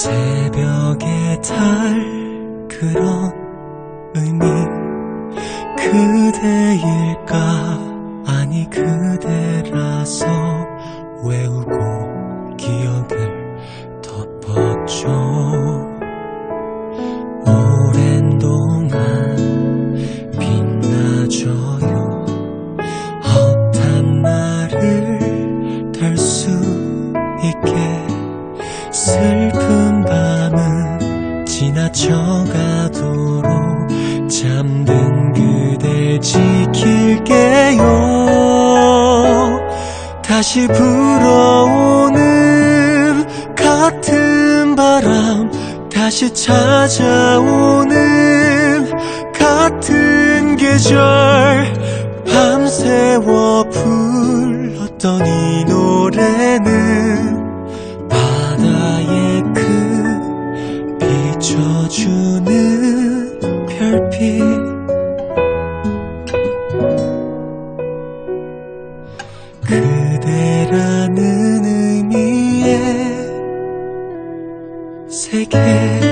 새벽의 달 그런 슬픈 밤은 지나쳐가도록 잠든 그댈 지킬게요. 다시 불어오는 같은 바람 다시 찾아오는 같은 계절 밤새워 불렀던 이 노래는 비춰주는 별빛 그대라는 의미의 세계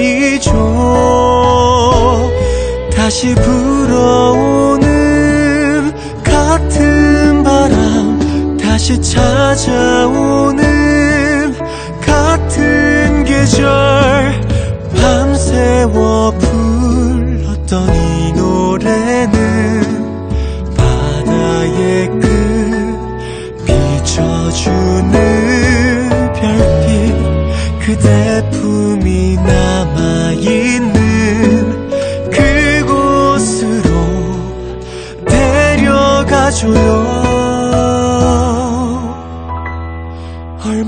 밤이죠 다시 불어오는 같은 바람 다시 찾아오는 같은 계절. 밤새워 불렀던 이 노래는 바다의 그 비춰주는 별빛 그대 품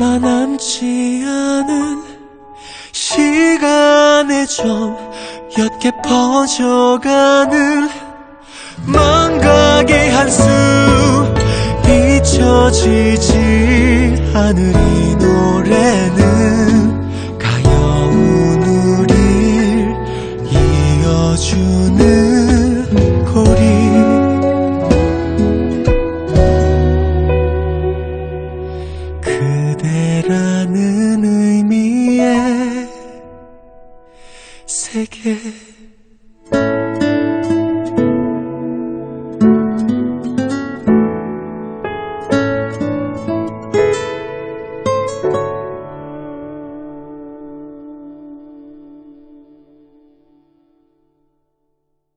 얼마 남지 않은 시간에 좀 옅게 퍼져가는 망각의 한숨 잊혀지지 이 take it.